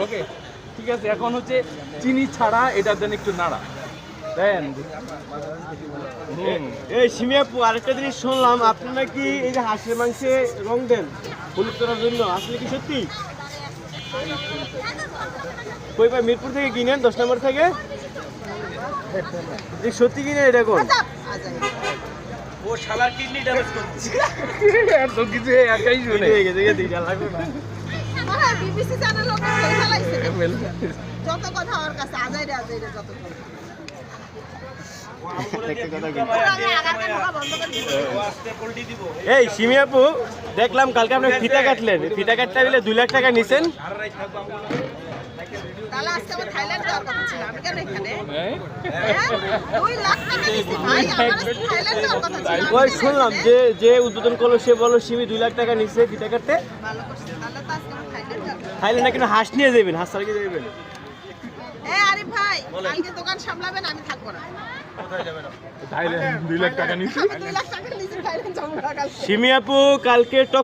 ওকে ঠিক আছে এখন হচ্ছে চিনি ছাড়া এটার জন্য একটু নাড়া। দেন। এই সিমিয়াপু আরেকটা জিনিস শুনলাম আপনি নাকি এই যে হাঁসের মাংসে রং দেন হলুদ করার জন্য আসলে কি সত্যি? কই ভাই মিরপুর থেকে কিনেন দশ নম্বর থেকে? সত্যি কিনে এটা কোন? ও শালার কিডনি ড্যামেজ করছে। এত কিছু একাই শুনে। হয়ে গেছে বিবিসি চ্যানেল লোক ফেলাইছে যত কথা ওর কাছে আজাইরে আজাইরে যত কথা। এই সিমিয়াপু দেখলাম কালকে আপনি ফিতা কাটলেন। ফিতা কাটতে গেলে দুই লাখ টাকা নিছেন। তাহলে আজকে আমার থাইল্যান্ড যাওয়ার কথা ছিল। আমি কেন এখানে? হ্যাঁ? হ্যাঁ? শুনলাম যে যে উদ্বোধন করল সে বলল সিমি দুই লাখ টাকা নিচ্ছে ফিতা কাটতে? খাইলে না কিন্তু হাঁস নিয়ে যাবেন হাঁস ছাড়া কি যাবেন এ আরে ভাই কালকে দোকান সামলাবেন আমি থাকব না। থাইল্যান্ড দুই লাখ টাকা নিছি 2 লাখ টাকা নিয়েছি থাইল্যান্ড যাব কালকে। সিমিয়াপু কালকে টক